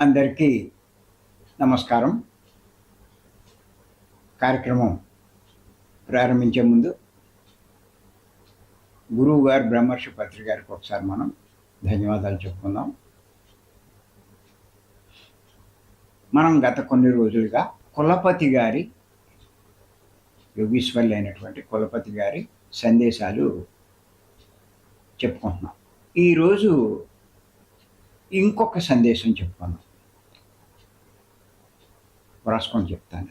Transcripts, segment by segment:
అందరికీ నమస్కారం. కార్యక్రమం ప్రారంభించే ముందు గురువు గారు బ్రహ్మర్షి పత్రి గారికి ఒకసారి మనం ధన్యవాదాలు చెప్పుకుందాం. మనం గత కొన్ని రోజులుగా కులపతి గారి యోగీశ్వర్లు అయినటువంటి కులపతి గారి సందేశాలు చెప్పుకుంటున్నాం. ఈరోజు ఇంకొక సందేశం చెప్పాను వ్రాసుకొని చెప్తాను.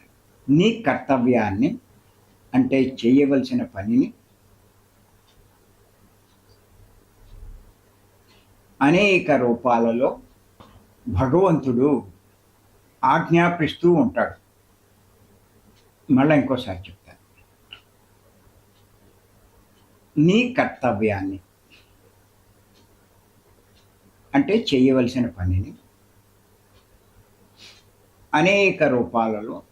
నీ కర్తవ్యాన్ని అంటే చేయవలసిన పనిని అనేక రూపాలలో భగవంతుడు ఆజ్ఞాపిస్తూ ఉంటాడు. మళ్ళీ ఇంకోసారి చెప్తాను. నీ కర్తవ్యాన్ని అంటే చేయవలసిన పనిని అనేక రూపాలలో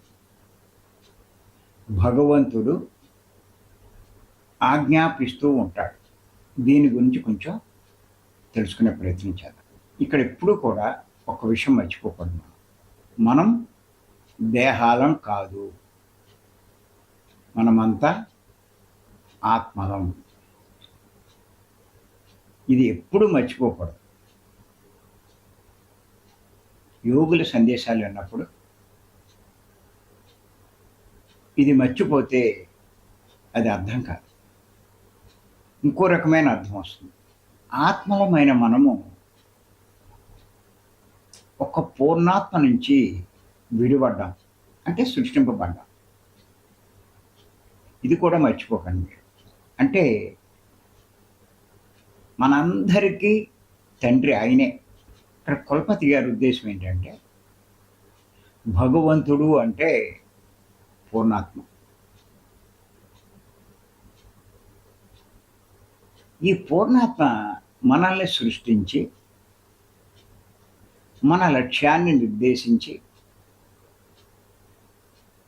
భగవంతుడు ఆజ్ఞాపిస్తూ ఉంటాడు. దీని గురించి కొంచెం తెలుసుకునే ప్రయత్నం చేద్దాం. ఇక్కడ ఎప్పుడు కూడా ఒక విషయం మర్చిపోకూడదు మనం. మనం దేహాలం కాదు. మనమంతా ఆత్మలం. ఇది ఎప్పుడు మర్చిపోకూడదు. యోగుల సందేశాలు విన్నప్పుడు ఇది మర్చిపోతే అది అర్థం కాదు. ఇంకో రకమైన అర్థం వస్తుంది. ఆత్మలమైన మనము ఒక పూర్ణాత్మ నుంచి విడిపడ్డాం. అంటే సృష్టింపబడ్డాం. ఇది కూడా మర్చిపోకండి అంటే మనందరికీ తండ్రి ఆయనే. ఇక్కడ కులపతి గారి ఉద్దేశం ఏంటంటే భగవంతుడు అంటే పూర్ణాత్మ. ఈ పూర్ణాత్మ మనల్ని సృష్టించి మన లక్ష్యాన్ని నిర్దేశించి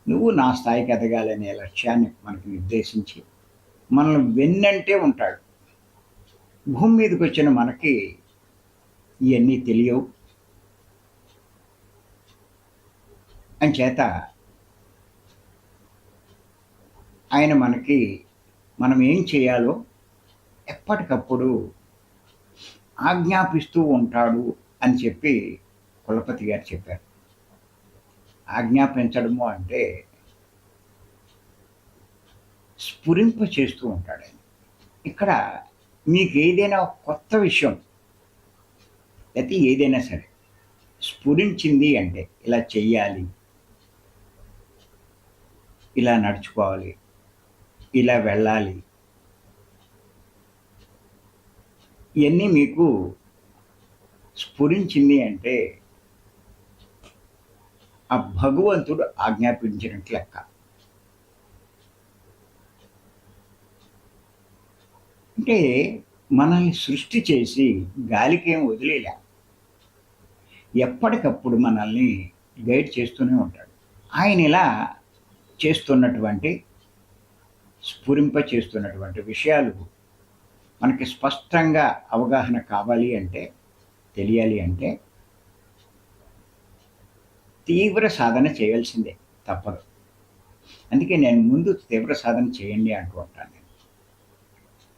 నువ్వు నా స్థాయికి ఎదగాలనే లక్ష్యాన్ని మనకు నిర్దేశించి మనల్ని వెన్నంటే ఉంటాడు. భూమి మీదకి వచ్చిన మనకి ఇవన్నీ తెలియవు. అంచేత ఆయన మనకి మనం ఏం చేయాలో ఎప్పటికప్పుడు ఆజ్ఞాపిస్తూ ఉంటాడు అని చెప్పి కులపతి గారు చెప్పారు. ఆజ్ఞాపించడము అంటే స్ఫురింప చేస్తూ ఉంటాడు ఆయన. ఇక్కడ మీకు ఏదైనా కొత్త విషయం అయితే ఏదైనా సరే స్ఫురించింది అంటే ఇలా చెయ్యాలి ఇలా నడుచుకోవాలి ఇలా వెళ్ళాలి. ఇవన్నీ మీకు స్ఫురించింది అంటే ఆ భగవంతుడు ఆజ్ఞాపించినట్లు లెక్క. అంటే మనల్ని సృష్టి చేసి గాలికేం వదిలేలే ఎప్పటికప్పుడు మనల్ని గైడ్ చేస్తూనే ఉంటాడు. ఆయన ఇలా చేస్తున్నటువంటి స్ఫురింప చేస్తున్నటువంటి విషయాలు మనకి స్పష్టంగా అవగాహన కావాలి అంటే తెలియాలి అంటే తీవ్ర సాధన చేయాల్సిందే తప్పదు. అందుకే నేను ముందు తీవ్ర సాధన చేయండి అంటూ ఉంటాను నేను.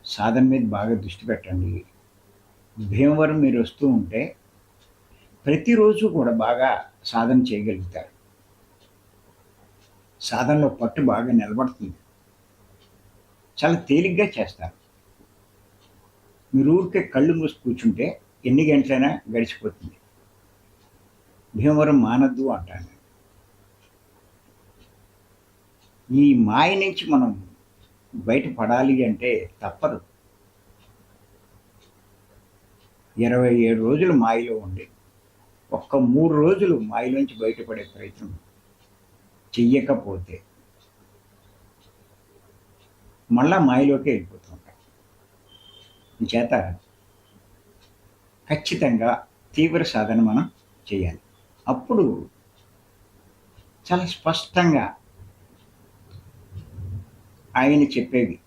సాధన మీద బాగా దృష్టి పెట్టండి. భీమవరం మీరు వస్తూ ఉంటే ప్రతిరోజు కూడా బాగా సాధన చేయగలుగుతారు. సాధనలో పట్టు బాగా నిలబడుతుంది. చాలా తేలిగ్గా చేస్తారు. మీరు ఊరికే కళ్ళు మూసి కూర్చుంటే ఎన్ని గంటలైనా గడిచిపోతుంది. భీమవరం మానద్దు అంటాను ఈ మాయ నుంచి మనం బయటపడాలి అంటే తప్పదు. ఇరవై ఏడు రోజులు మాయలో ఉండేది ఒక్క మూడు రోజులు మాయలోంచి బయటపడే ప్రయత్నం చెయ్యకపోతే మళ్ళా మాయలోకి వెళ్ళిపోతూ ఉంటాం. చేత ఖచ్చితంగా తీవ్ర సాధన మనం చేయాలి. అప్పుడు చాలా స్పష్టంగా ఆయన చెప్పేవి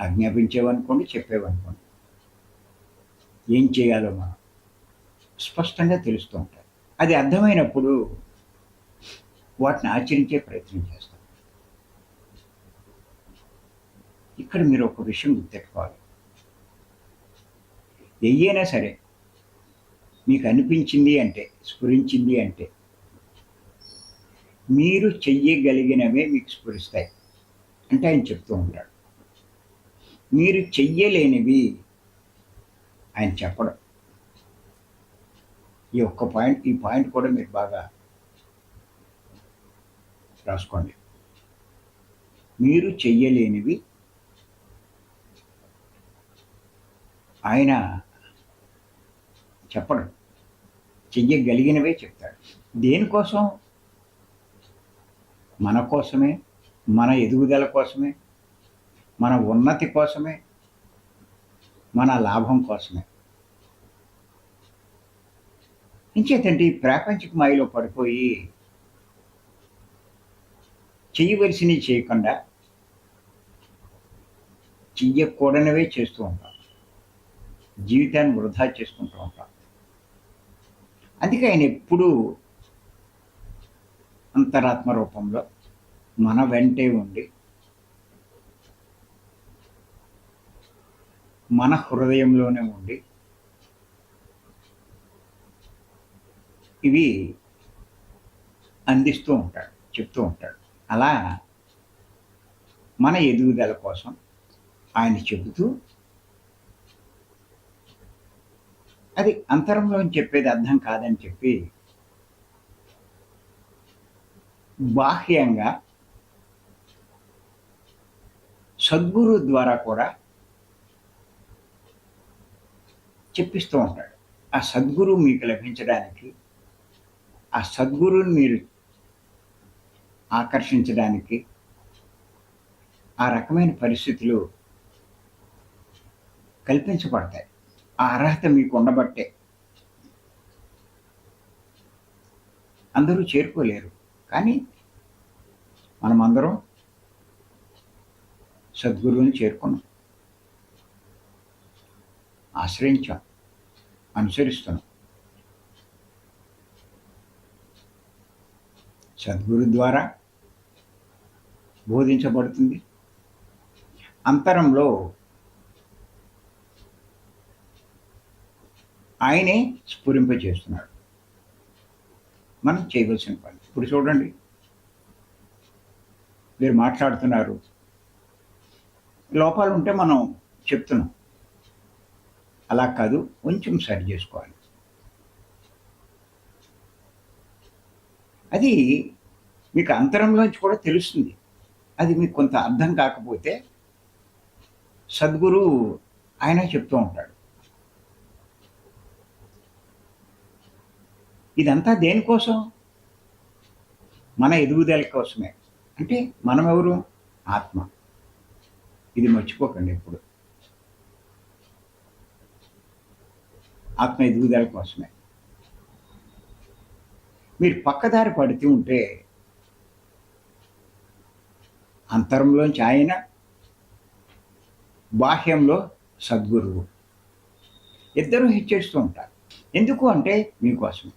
ఆజ్ఞాపించేవనుకోండి చెప్పేవనుకోండి. ఏం చేయాలో మనం? స్పష్టంగా తెలుస్తూ ఉంటాయి. అది అర్థమైనప్పుడు వాటిని ఆచరించే ప్రయత్నం చేస్తాం. ఇక్కడ మీరు ఒక విషయం గుర్తెట్టుకోవాలి ఎయ్యైనా సరే మీకు అనిపించింది అంటే స్ఫురించింది అంటే మీరు చెయ్యగలిగినవే మీకు స్ఫురిస్తాయి అంటే ఆయన చెప్తూ ఉంటాడు. మీరు చెయ్యలేనివి ఆయన చెప్పడం. ఈ ఒక్క పాయింట్ ఈ పాయింట్ కూడా మీరు బాగా రాసుకోండి. మీరు చెయ్యలేనివి ఆయన చెప్పడు. చెయ్యగలిగినవే చెప్తాడు. దేనికోసం? మన కోసమే మన ఎదుగుదల కోసమే మన ఉన్నతి కోసమే మన లాభం కోసమే. ఇంచేతండి ఈ ప్రాపంచిక మాయలో పడిపోయి చేయవలసినవి చేయకుండా చెయ్యకూడనివే చేస్తూ ఉంటాం. జీవితాన్ని వృధా చేసుకుంటూ ఉంటాం. అందుకే ఆయన ఎప్పుడూ అంతరాత్మ రూపంలో మన వెంటే ఉండి మన హృదయంలోనే ఉండి ఇవి అందిస్తూ ఉంటాడు చెప్తూ ఉంటాడు. అలా మన ఎదుగుదల కోసం ఆయన చెబుతూ అది అంతరంలో చెప్పేది అర్థం కాదని చెప్పి బాహ్యంగా సద్గురు ద్వారా కూడా చెప్పిస్తూ ఉంటాడు. ఆ సద్గురు మీకు లభించడానికి ఆ సద్గురుని మీరు ఆకర్షించడానికి ఆ రకమైన పరిస్థితులు కల్పించబడతాయి. ఆ అర్హత మీకు ఉండబట్టే. అందరూ చేరుకోలేరు. కానీ మనమందరం సద్గురువుని చేరుకున్నాం. ఆశ్రయించాం. అనుసరిస్తున్నాం. సద్గురు ద్వారా బోధించబడుతుంది. అంతరంలో ఆయనే స్ఫురింపజేస్తున్నాడు. మనం చేయవలసిన పని. ఇప్పుడు చూడండి. మీరు మాట్లాడుతున్నారు. లోపాలు ఉంటే మనం చెప్తున్నాం. అలా కాదు కొంచెం సరి చేసుకోవాలి. అది మీకు అంతరంలోంచి కూడా తెలుస్తుంది. అది మీకు కొంత అర్థం కాకపోతే సద్గురు ఆయన చెప్తూ ఉంటాడు. ఇదంతా దేనికోసం? మన ఎదుగుదల కోసమే. అంటే మనం ఎవరు ఆత్మ. ఇది మర్చిపోకండి ఎప్పుడు. ఆత్మ ఎదుగుదల కోసమే. మీరు పక్కదారి పడుతూ ఉంటే అంతరంలోంచి ఆయన బాహ్యంలో సద్గురువు. ఇద్దరు హెచ్చరిస్తూ ఉంటారు. ఎందుకు అంటే మీకోసం.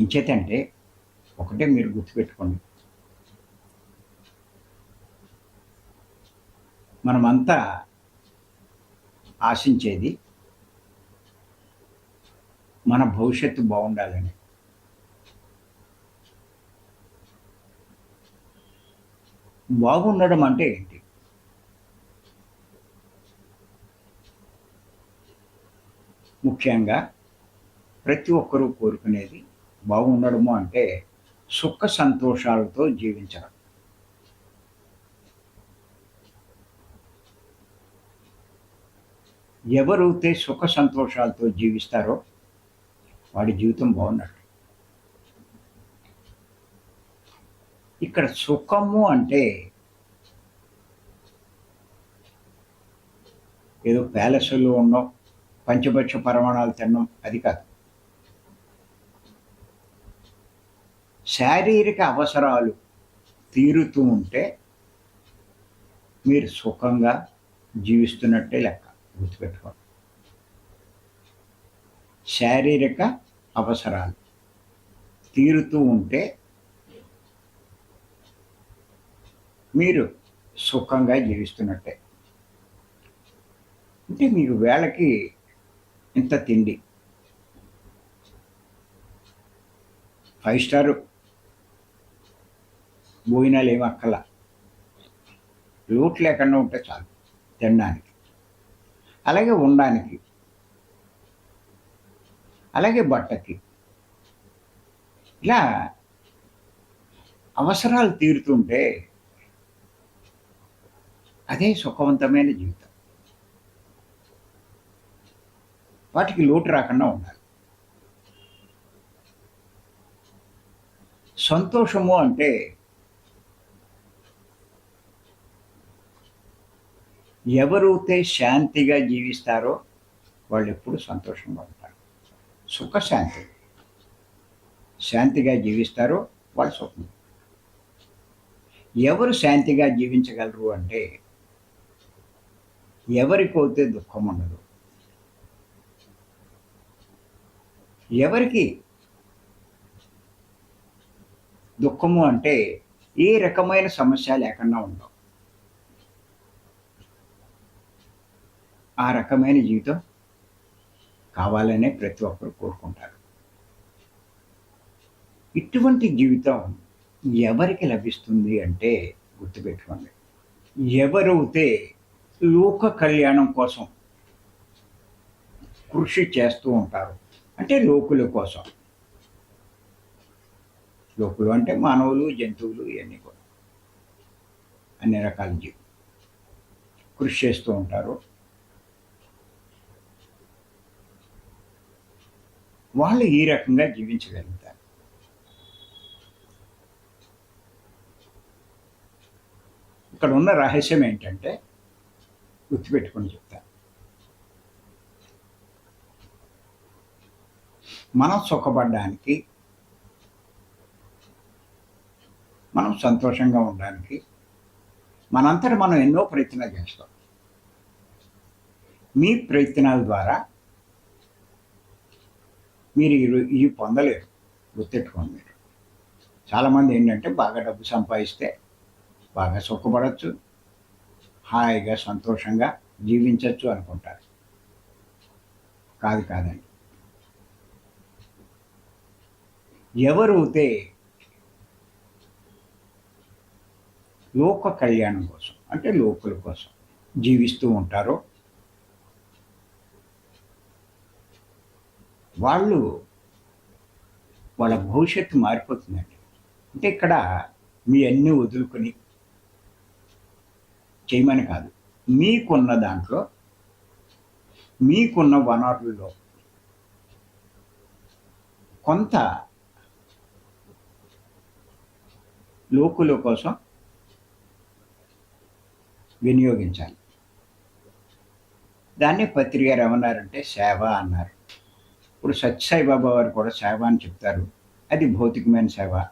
ఇంచేతంటే ఒకటే మీరు గుర్తుపెట్టుకోండి. మనమంతా ఆశించేది మన భవిష్యత్తు బాగుండాలని. బాగుండడం అంటే ఏంటి? ముఖ్యంగా ప్రతి ఒక్కరూ కోరుకునేది బాగుండడము అంటే సుఖ సంతోషాలతో జీవించడం. ఎవరైతే సుఖ సంతోషాలతో జీవిస్తారో వాడి జీవితం బాగున్నట్టు. ఇక్కడ సుఖము అంటే ఏదో ప్యాలెస్లో ఉండడం పంచభక్ష పరమాణాలు తినడం అది కాదు. శారీరక అవసరాలు తీరుతూ ఉంటే మీరు సుఖంగా జీవిస్తున్నట్టే లెక్క గుర్తుపెట్టుకోండి. శారీరక అవసరాలు తీరుతూ ఉంటే మీరు సుఖంగా జీవిస్తున్నట్టే. అంటే మీకు వేళకి ఇంత తిండి. Five star. భోజనాలు ఏమి అక్కల. లోటు లేకుండా ఉంటే చాలు తినడానికి. అలాగే ఉండడానికి. అలాగే బట్టకి. ఇలా అవసరాలు తీరుతుంటే అదే సుఖవంతమైన జీవితం. వాటికి లోటు రాకుండా ఉండాలి. సంతోషము అంటే ఎవరైతే శాంతిగా జీవిస్తారో వాళ్ళు ఎప్పుడు సంతోషంగా ఉంటారు. సుఖశాంతి శాంతిగా జీవిస్తారో వాళ్ళు సుఖం ఎవరు శాంతిగా జీవించగలరు అంటే ఎవరికైతే దుఃఖం ఉండదు. ఎవరికి దుఃఖము అంటే ఏ రకమైన సమస్య లేకుండా ఉండవు. ఆ రకమైన జీవితం కావాలనే ప్రతి ఒక్కరు కోరుకుంటారు. ఇటువంటి జీవితం ఎవరికి లభిస్తుంది అంటే గుర్తుపెట్టుకోండి. ఎవరైతే లోక కళ్యాణం కోసం కృషి చేస్తూ ఉంటారు అంటే లోకుల కోసం. లోకులు అంటే మానవులు జంతువులు ఇవన్నీ కూడా. అన్ని రకాల జీవి కృషి చేస్తూ ఉంటారు. వాళ్ళు ఈ రకంగా జీవించగలుగుతారు. ఇక్కడ ఉన్న రహస్యం ఏంటంటే గుర్తుపెట్టుకొని చెప్తాను మనం సుఖపడడానికి మనం సంతోషంగా ఉండడానికి మనంతటి మనం ఎన్నో ప్రయత్నాలు చేస్తాం. మీ ప్రయత్నాల ద్వారా మీరు ఇవి- పొందలేరు. గుర్తెట్టుకోండి మీరు. చాలామంది ఏంటంటే బాగా డబ్బు సంపాదిస్తే బాగా సుఖపడచ్చు హాయిగా సంతోషంగా జీవించవచ్చు అనుకుంటారు. కాదు కాదండి. ఎవరైతే లోక కళ్యాణం కోసం అంటే లోకుల కోసం జీవిస్తూ ఉంటారో వాళ్ళు వాళ్ళ భవిష్యత్తు మారిపోతుందండి. అంటే ఇక్కడ మీ అన్నీ వదులుకొని చేయమని కాదు మీకున్న దాంట్లో మీకున్న వనరుల్లో కొంత లోకుల కోసం వినియోగించాలి. దాన్ని పత్రికారు ఏమన్నారంటే సేవ అన్నారు. ఇప్పుడు సత్యసాయిబాబా వారు కూడా సేవ అని చెప్తారు. అది భౌతికమైన సేవ.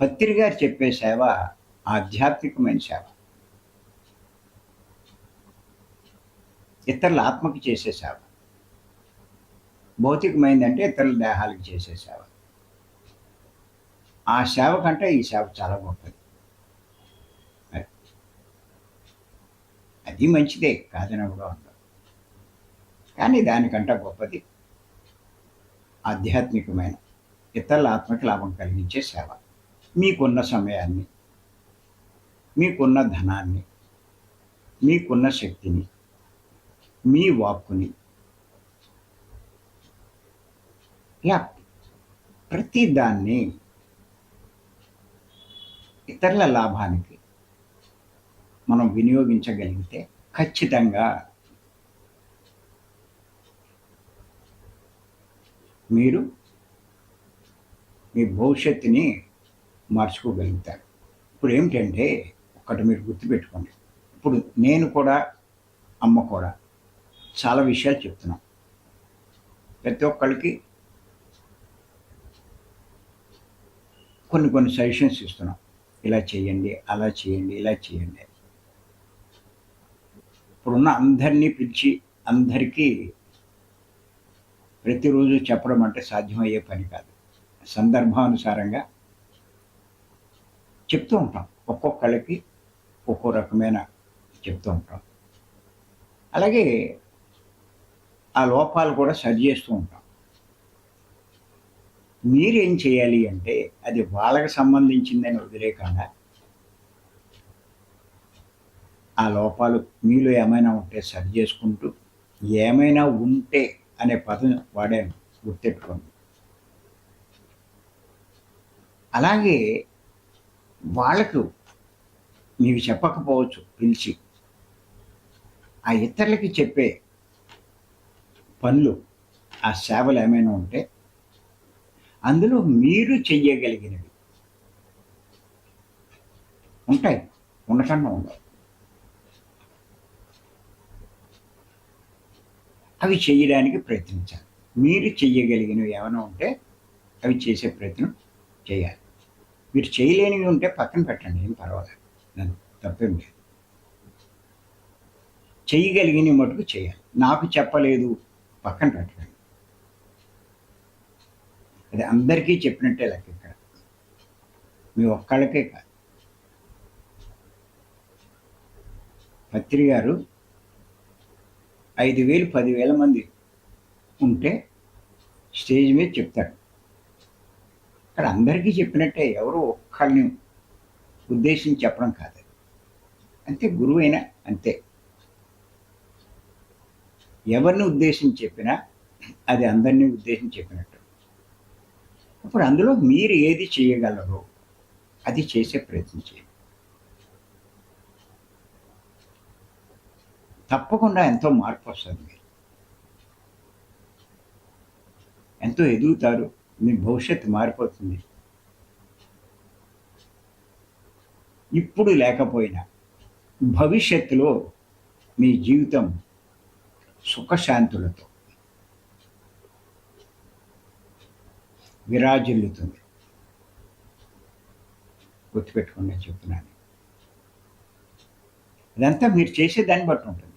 పత్రి గారు చెప్పే సేవ ఆధ్యాత్మికమైన సేవ. ఇతరుల ఆత్మకి చేసే సేవ. భౌతికమైందంటే ఇతరుల దేహాలకు చేసే సేవ. ఆ సేవ కంటే ఈ సేవ చాలా గొప్పది. అది. అది మంచిదే కాదని కూడా ఉండదు. కానీ దానికంటే గొప్పది ఆధ్యాత్మికమైన ఇతరుల ఆత్మకి లాభం కలిగించే సేవ. మీకున్న సమయాన్ని మీకున్న ధనాన్ని మీకున్న శక్తిని మీ వాక్కుని ఇలా ప్రతి దాన్ని ఇతరుల లాభానికి మనం వినియోగించగలిగితే ఖచ్చితంగా మీరు మీ భవిష్యత్తుని మార్చుకోగలుగుతారు. ఇప్పుడు ఏమిటంటే ఒకటి మీరు గుర్తుపెట్టుకోండి. ఇప్పుడు నేను కూడా అమ్మ కూడా చాలా విషయాలు చెప్తున్నాం. ప్రతి ఒక్కరికి కొన్ని కొన్ని సజెషన్స్ ఇస్తున్నాం. ఇలా చేయండి అలా చేయండి ఇలా చేయండి. ఇప్పుడున్న అందరినీ పిలిచి అందరికీ ప్రతిరోజు చెప్పడం అంటే సాధ్యమయ్యే పని కాదు. సందర్భానుసారంగా చెప్తూ ఉంటాం. ఒక్కొక్కళ్ళకి ఒక్కో రకమైన చెప్తూ ఉంటాం. అలాగే ఆ లోపాలు కూడా సరి చేస్తూ ఉంటాం. మీరేం చేయాలి అంటే అది వాళ్ళకి సంబంధించిందని వదిలేకుండా ఆ లోపాలు మీలో ఏమైనా ఉంటే సరి చేసుకుంటూ ఏమైనా ఉంటే అనే పదం వాడాను గుర్తెట్టుకోండి. అలాగే వాళ్ళకు నీవు చెప్పకపోవచ్చు పిలిచి ఆ ఇతరులకి చెప్పే పనులు ఆ సేవలు ఏమైనా ఉంటే అందులో మీరు చెయ్యగలిగినవి. ఉంటాయి ఉండకుండా ఉండవు. అవి చేయడానికి ప్రయత్నించాలి. మీరు చెయ్యగలిగినవి ఏమైనా ఉంటే అవి చేసే ప్రయత్నం చేయాలి. మీరు చేయలేనివి ఉంటే పక్కన పెట్టండి ఏం పర్వాలేదు. నన్ను తప్పేం లేదు. చేయగలిగినవి మటుకు చేయాలి. నాకు చెప్పలేదు పక్కన పెట్టండి. అది అందరికీ చెప్పినట్టే లెక్క ఇక్కడ. మీ ఒక్కళ్ళకే కాదు. పత్రి గారు ఐదు వేలు పదివేల మంది ఉంటే స్టేజ్ మీద చెప్తాడు. అక్కడ అందరికీ చెప్పినట్టే ఎవరు ఒక్కళ్ళని ఉద్దేశించి చెప్పడం కాదు. అంతే గురువు అయినా అంతే. ఎవరిని ఉద్దేశించి చెప్పినా అది అందరినీ ఉద్దేశించి చెప్పినట్టు. ఇప్పుడు అందులో మీరు ఏది చేయగలరో అది చేసే ప్రయత్నం చేయండి. తప్పకుండా ఎంతో మార్పు వస్తుంది మీరు. ఎంతో ఎదుగుతారు మీ భవిష్యత్తు మారిపోతుంది. ఇప్పుడు లేకపోయినా భవిష్యత్తులో మీ జీవితం సుఖశాంతులతో విరాజిల్లుతుంది. గుర్తుపెట్టుకుండా చెప్తున్నాను. ఇదంతా మీరు చేసే దాన్ని బట్టి ఉంటుంది.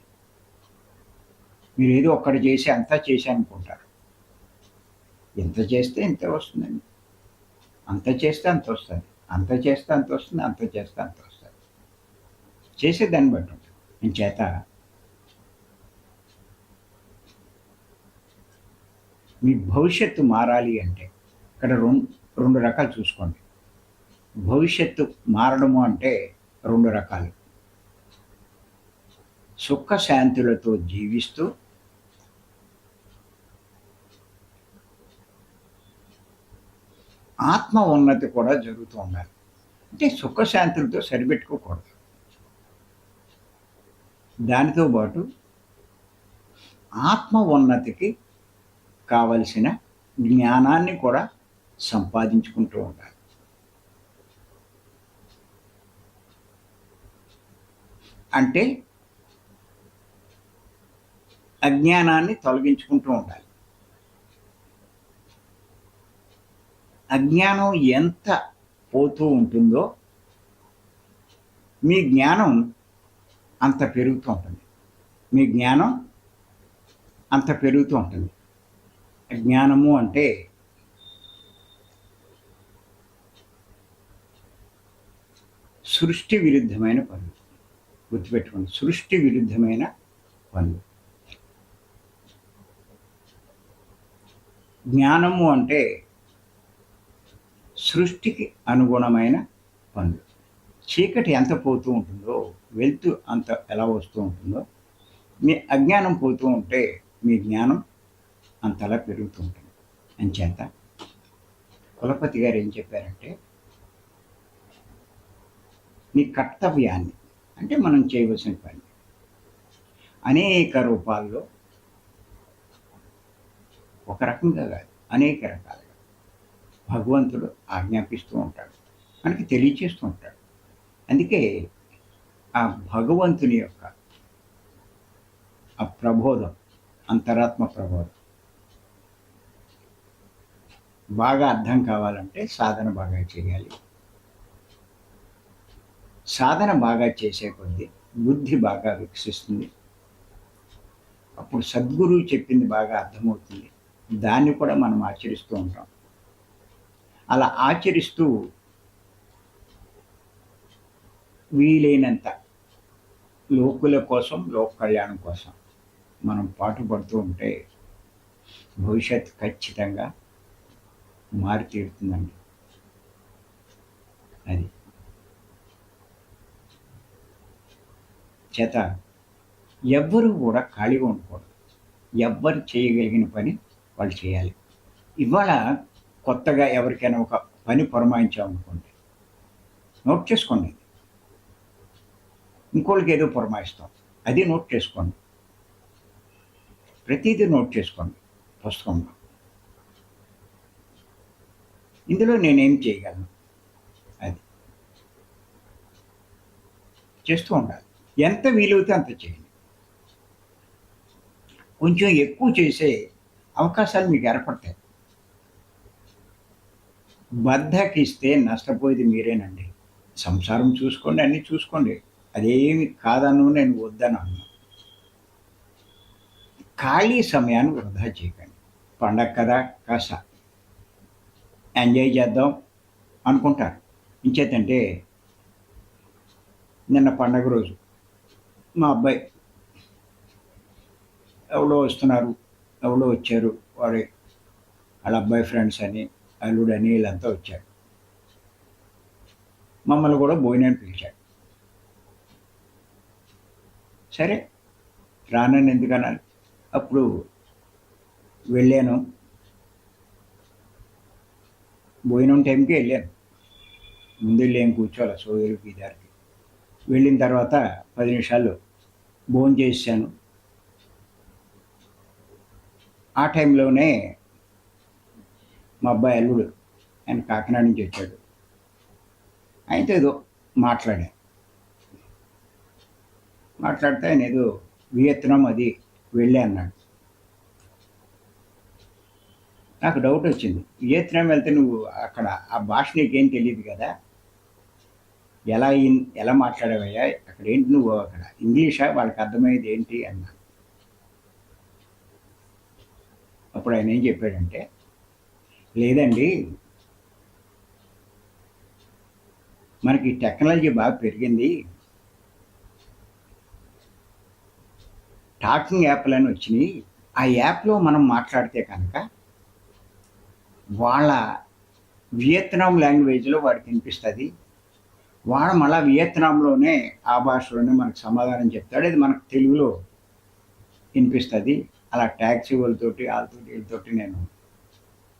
మీరు ఏదో ఒక్కటి చేసి అంతా చేసి అనుకుంటారు ఎంత చేస్తే ఇంత వస్తుందండి. అంత చేస్తే అంత వస్తుంది. అంత చేస్తే అంత వస్తుంది. అంత చేస్తే అంత వస్తుంది. చేసే దాన్ని బట్టి ఉంటుంది. నేను చేత మీ భవిష్యత్తు మారాలి అంటే ఇక్కడ రెండు రెండు రకాలు చూసుకోండి. భవిష్యత్తు మారడము అంటే రెండు రకాలు. సుఖ శాంతులతో జీవిస్తూ ఆత్మ ఉన్నతి కూడా జరుగుతూ ఉండాలి. అంటే సుఖశాంతులతో సరిపెట్టుకోకూడదు. దానితో పాటు ఆత్మ ఉన్నతికి కావలసిన జ్ఞానాన్ని కూడా సంపాదించుకుంటూ ఉండాలి. అంటే అజ్ఞానాన్ని తొలగించుకుంటూ ఉండాలి. అజ్ఞానం ఎంత పోతూ ఉంటుందో మీ జ్ఞానం అంత పెరుగుతూ ఉంటుంది. మీ జ్ఞానం అంత పెరుగుతూ ఉంటుంది. జ్ఞానము అంటే సృష్టి విరుద్ధమైన పనులు. గుర్తుపెట్టుకోండి సృష్టి విరుద్ధమైన పనులు. జ్ఞానము అంటే సృష్టికి అనుగుణమైన పనులు. చీకటి ఎంత పోతూ ఉంటుందో వెళ్తూ అంత ఎలా వస్తూ ఉంటుందో మీ అజ్ఞానం పోతూ ఉంటే మీ జ్ఞానం అంతలా పెరుగుతూ ఉంటుంది. అంచేత కులపతి గారు ఏం చెప్పారంటే నీ కర్తవ్యాన్ని అంటే మనం చేయవలసిన పని. అనేక రూపాల్లో ఒక రకంగా కాదు అనేక రకాలుగా. భగవంతుడు ఆజ్ఞాపిస్తూ ఉంటాడు. మనకి తెలియచేస్తూ ఉంటాడు. అందుకే ఆ భగవంతుని యొక్క ఆ ప్రబోధం అంతరాత్మ ప్రబోధం బాగా అర్థం కావాలంటే సాధన బాగా చేయాలి. సాధన బాగా చేసే కొద్దీ బుద్ధి బాగా వికసిస్తుంది. అప్పుడు సద్గురువు చెప్పింది బాగా అర్థమవుతుంది. దాన్ని కూడా మనం ఆచరిస్తూ ఉంటాం. అలా ఆచరిస్తూ వీలైనంత లోకుల కోసం లోక కళ్యాణం కోసం మనం పాటుపడుతూ ఉంటే భవిష్యత్ ఖచ్చితంగా మారి తీరుతుందండి అది. చేత ఎవ్వరూ కూడా ఖాళీగా ఉండకూడదు. ఎవ్వరు చేయగలిగిన పని వాళ్ళు చేయాలి. ఇవాళ కొత్తగా ఎవరికైనా ఒక పని పురమాయించామనుకోండి నోట్ చేసుకోండి. ఇంకోళ్ళకి ఏదో పురమాయిస్తాం అది నోట్ చేసుకోండి. ప్రతిదీ నోట్ చేసుకోండి పుస్తకంలో. ఇందులో నేనేం చేయగలను? అది. చేస్తూ ఉండాలి. ఎంత వీలవుతే అంత చేయండి. కొంచెం ఎక్కువ చేసే అవకాశాలు మీకు ఏర్పడతాయి. బద్దకిస్తే నష్టపోయేది మీరేనండి. సంసారం చూసుకోండి అన్నీ చూసుకోండి. అదేమి కాదను నేను వద్దను అన్నా. ఖాళీ సమయాన్ని వృధా చేయకండి. పండగ కదా కాస్త ఎంజాయ్ చేద్దాం అనుకుంటారు. ఇంచేతంటే నిన్న పండగ రోజు మా అబ్బాయి ఎవడో వస్తున్నారు ఎవడో వచ్చారు వాడి వాళ్ళ అబ్బాయి ఫ్రెండ్స్ అని అల్లుడు అని వీళ్ళంతా వచ్చారు. మమ్మల్ని కూడా భోజనాన్ని పిలిచాడు సరే రానని ఎందుకన్నారు అప్పుడు వెళ్ళాను. భోజనం టైంకి వెళ్ళాను. ముందు వెళ్ళి ఏం కూర్చోవాలి? సోదరులు బీదారికి వెళ్ళిన తర్వాత పది నిమిషాలు భోజనం చేశాను ఆ టైంలోనే మా అబ్బాయి అల్లుడు ఆయన కాకినాడ నుంచి వచ్చాడు. ఆయనతో ఏదో మాట్లాడా మాట్లాడితే ఆయన ఏదో వియత్నాం అది వెళ్ళే అన్నాడు. నాకు డౌట్ వచ్చింది. వియత్నాం వెళ్తే నువ్వు అక్కడ ఆ భాష నీకేం తెలియదు కదా? ఎలా ఎలా మాట్లాడావయ్యా? అక్కడ ఏంటి నువ్వు? అక్కడ ఇంగ్లీషా? వాళ్ళకి అర్థమయ్యేది ఏంటి? అన్నా అప్పుడు ఆయన ఏం చెప్పాడంటే లేదండి. మనకి టెక్నాలజీ బాగా పెరిగింది. టాకింగ్ యాప్లు అని వచ్చినాయి. ఆ యాప్లో మనం మాట్లాడితే కనుక వాళ్ళ వియత్నాం లాంగ్వేజ్లో వాడికి వినిపిస్తుంది. వాడు మళ్ళా వియత్నాంలోనే ఆ భాషలోనే మనకు సమాధానం చెప్తాడు. ఇది మనకు తెలుగులో వినిపిస్తుంది. అలా ట్యాక్సీ వాళ్ళతోటి వాళ్ళతోటి వీళ్ళతోటి నేను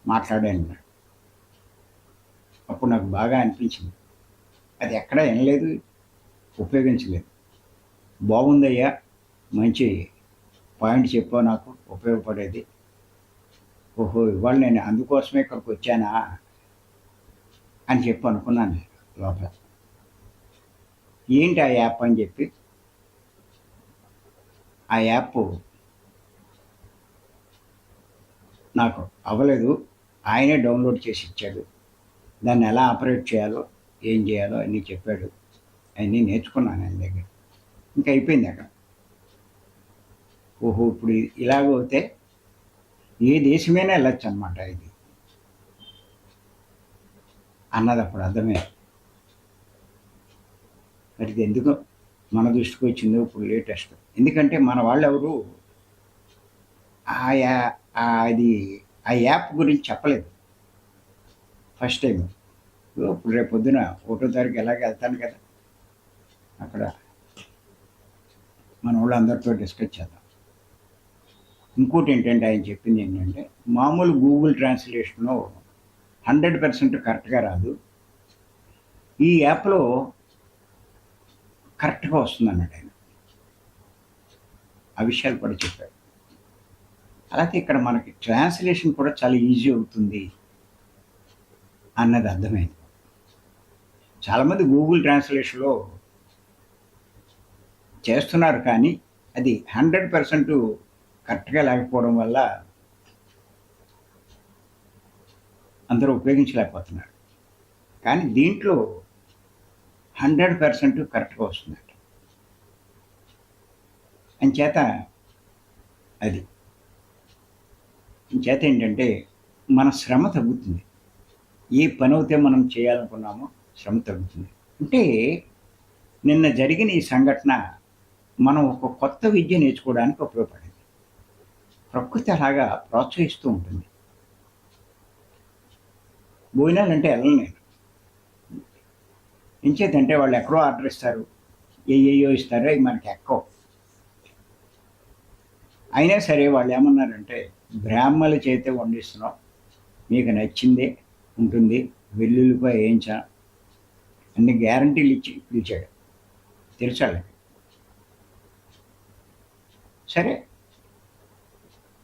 మాట్లాడాను. అప్పుడు నాకు బాగా అనిపించింది. అది ఎక్కడ వినలేదు ఉపయోగించలేదు. బాగుందయ్యా మంచి పాయింట్ చెప్పావు నాకు ఉపయోగపడేది. ఓహో ఇవాళ నేను అందుకోసమే ఇక్కడికి వచ్చానా అని చెప్పి అనుకున్నాను లోపల. ఏంటి ఆ యాప్ అని చెప్పి? ఆ యాప్ నాకు అవ్వలేదు. ఆయనే డౌన్లోడ్ చేసి ఇచ్చాడు. దాన్ని ఎలా ఆపరేట్ చేయాలో ఏం చేయాలో అన్నీ చెప్పాడు. అన్నీ నేర్చుకున్నాను ఆయన దగ్గర. ఇంకా అయిపోయింది అక్కడ. ఓహో ఇప్పుడు ఇలాగైతే ఏ దేశమైనా వెళ్ళొచ్చు అనమాట ఇది. అన్నది అప్పుడు అర్థమే మరి ఇది ఎందుకు మన దృష్టికి వచ్చిందో ఇప్పుడు లేటెస్ట్. ఎందుకంటే మన వాళ్ళు ఎవరు ఆయా ఆ అది ఆ యాప్ గురించి చెప్పలేదు. ఫస్ట్ టైం ఇప్పుడు రేపు పొద్దున ఒకటో తారీఖు ఎలాగ వెళ్తాను కదా. అక్కడ మన వాళ్ళందరితో డిస్కస్ చేద్దాం. ఇంకోటి ఏంటంటే ఆయన చెప్పింది ఏంటంటే మామూలు గూగుల్ ట్రాన్స్లేషన్లో హండ్రెడ్ పర్సెంట్ కరెక్ట్గా రాదు. ఈ యాప్లో కరెక్ట్గా వస్తుంది అన్నట్టు ఆయన. ఆ విషయాలు కూడా చెప్పారు అలాగే ఇక్కడ మనకి ట్రాన్స్లేషన్ కూడా చాలా ఈజీ అవుతుంది అన్నది అర్థమైంది. చాలామంది గూగుల్ ట్రాన్స్లేషన్లో చేస్తున్నారు కానీ అది హండ్రెడ్ పర్సెంట్ కరెక్ట్గా లేకపోవడం వల్ల అందరూ ఉపయోగించలేకపోతున్నారు. కానీ దీంట్లో హండ్రెడ్ పర్సెంట్ కరెక్ట్గా వస్తుందట. అంచేత అది చేత ఏంటంటే మన శ్రమ తగ్గుతుంది. ఏ పని అయితే మనం చేయాలనుకున్నామో శ్రమ తగ్గుతుంది. అంటే నిన్న జరిగిన ఈ సంఘటన మనం ఒక కొత్త విద్య నేర్చుకోవడానికి ఉపయోగపడింది. ప్రకృతి అలాగా ప్రోత్సహిస్తూ ఉంటుంది. భోజనాలంటే వెళ్ళను నేను. ఎంచేతంటే వాళ్ళు ఎక్కడో ఆర్డర్ ఇస్తారు. ఏయో ఇస్తారో మనకి ఎక్కవు. అయినా సరే వాళ్ళు ఏమన్నారంటే బ్రాహ్మల చేతే వండిస్తున్నాం. మీకు నచ్చిందే ఉంటుంది. వెల్లుల్లిపై వేయించా. అన్ని గ్యారంటీలు ఇచ్చి పిలిచాడు తెరిచాలి సరే.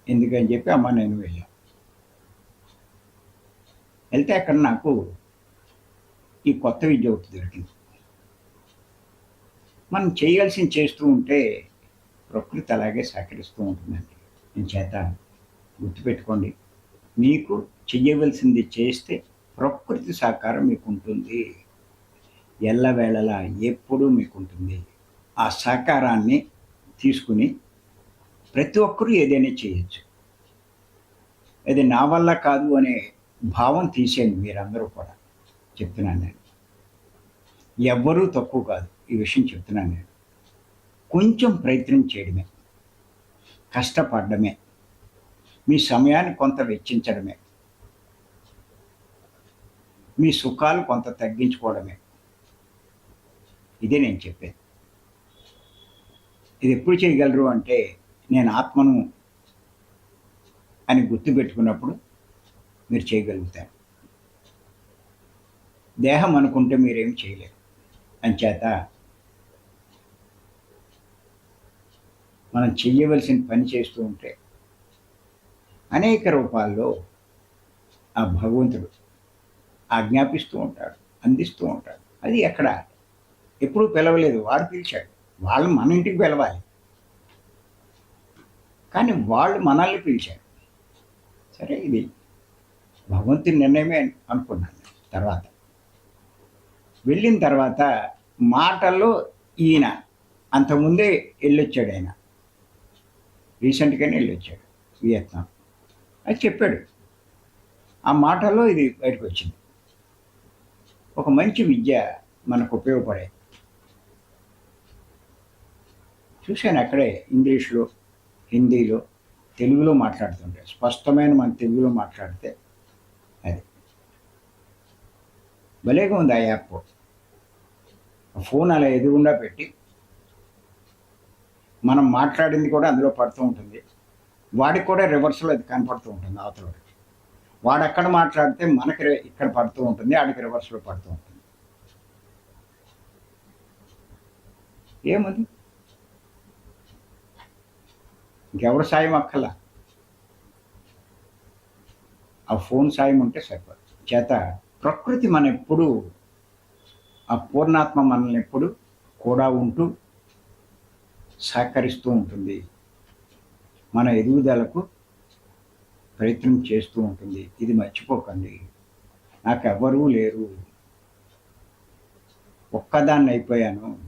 ఎందుకని చెప్పి అమ్మ నేను వెళ్ళాను. వెళ్తే అక్కడ నాకు ఈ కొత్త విద్య ఒకటి దొరికింది. మనం చేయాల్సింది చేస్తూ ఉంటే ప్రకృతి అలాగే సహకరిస్తూ ఉంటుందండి. నేను చేత గుర్తుపెట్టుకోండి. మీకు చెయ్యవలసింది చేస్తే ప్రకృతి సహకారం మీకు ఉంటుంది ఎల్లవేళలా ఎప్పుడూ మీకు ఉంటుంది ఆ సహకారాన్ని తీసుకుని ప్రతి ఒక్కరూ ఏదైనా చేయొచ్చు. అది నా వల్ల కాదు అనే భావం తీసేయండి మీరందరూ కూడా. చెప్తున్నాను నేను. ఎవ్వరూ తక్కువ కాదు. ఈ విషయం చెప్తున్నాను నేను. కొంచెం ప్రయత్నం చేయడమే. కష్టపడమే మీ సమయాన్ని కొంత వెచ్చించడమే. మీ సుఖాలు కొంత తగ్గించుకోవడమే. ఇదే నేను చెప్పేది. ఇది ఎప్పుడు చేయగలరు అంటే నేను ఆత్మను అని గుర్తుపెట్టుకున్నప్పుడు మీరు చేయగలుగుతారు. దేహం అనుకుంటే మీరేం చేయలేరు. అంచేత మనం చేయవలసిన పని చేస్తూ ఉంటే అనేక రూపాల్లో ఆ భగవంతుడు ఆజ్ఞాపిస్తూ ఉంటాడు అందిస్తూ ఉంటాడు. అది ఎక్కడ? ఎప్పుడూ పిలవలేదు వాడు పిలిచాడు. వాళ్ళు మన ఇంటికి పిలవాలి. కానీ వాళ్ళు మనల్ని పిలిచారు. సరే ఇది భగవంతుని నిర్ణయమే అనుకున్నాను తర్వాత. వెళ్ళిన తర్వాత మాటల్లో ఈయన అంతకుముందే వెళ్ళొచ్చాడు ఆయన. రీసెంట్గానే వెళ్ళొచ్చాడు వియత్నాం. అది చెప్పాడు. ఆ మాటల్లో ఇది బయటకు వచ్చింది. ఒక మంచి విద్య మనకు ఉపయోగపడే. చూశాను అక్కడే ఇంగ్లీష్లో హిందీలో తెలుగులో మాట్లాడుతుంటే స్పష్టమైన మన తెలుగులో మాట్లాడితే అది. భలేగా ఉంది ఆ యాప్. ఫోన్ అలా ఎదురుగుండా పెట్టి మనం మాట్లాడింది కూడా అందులో పడుతూ ఉంటుంది. వాడికి కూడా రివర్స్లో అది కనపడుతూ ఉంటుంది అవతలకి వాడు అక్కడ మాట్లాడితే మనకి ఇక్కడ పడుతూ ఉంటుంది ఆడికి రివర్స్లో పడుతూ ఉంటుంది. ఏమది? ఇంకెవరు సాయం అక్కల? ఆ ఫోన్ సాయం ఉంటే సరిపోదు. చేత ప్రకృతి మన ఎప్పుడు ఆ పూర్ణాత్మ మనల్ని ఎప్పుడు కూడా ఉంటూ సహకరిస్తూ ఉంటుంది. మన ఎదుగుదలకు ప్రయత్నం చేస్తూ ఉంటుంది. ఇది మర్చిపోకండి. నాకు ఎవరూ లేరు. ఒక్కదాన్ని అయిపోయాను.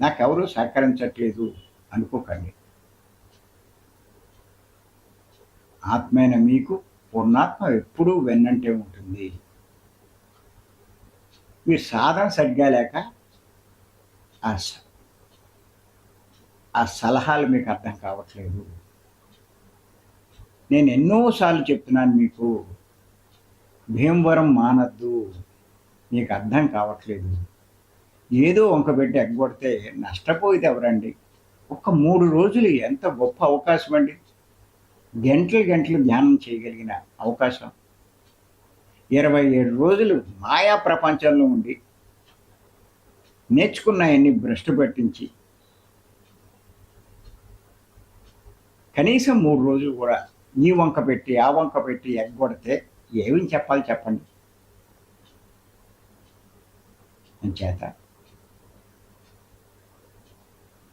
నాకెవరూ సహకరించట్లేదు. అనుకోకండి. ఆత్మైన మీకు పూర్ణాత్మ ఎప్పుడూ వెన్నంటే ఉంటుంది. మీరు సాధన సరిగ్గా లేక ఆ ఆ సలహాలు మీకు అర్థం కావట్లేదు. నేను ఎన్నోసార్లు చెప్తున్నాను మీకు. భీమవరం మానద్దు. మీకు అర్థం కావట్లేదు. ఏదో వంక పెట్టి ఎగ్గొడితే నష్టపోయేది ఎవరండి? ఒక మూడు రోజులు ఎంత గొప్ప అవకాశం అండి? గంటలు గంటలు ధ్యానం చేయగలిగిన అవకాశం. ఇరవై ఏడు రోజులు మాయా ప్రపంచంలో ఉండి నేర్చుకున్నాయన్ని భ్రష్టు పట్టించి కనీసం మూడు రోజులు కూడా ఈ వంక పెట్టి ఆ వంక పెట్టి ఎగ్గొడితే ఏమేం చెప్పాలి చెప్పండి. చేత.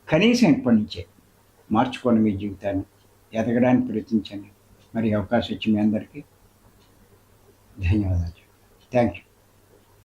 కనీసం ఇప్పటి నుంచే మార్చుకోండి మీ జీవితాన్ని. ఎదగడానికి ప్రయత్నించండి. మరి అవకాశం ఇచ్చి మీ అందరికీ ధన్యవాదాలు. Thank you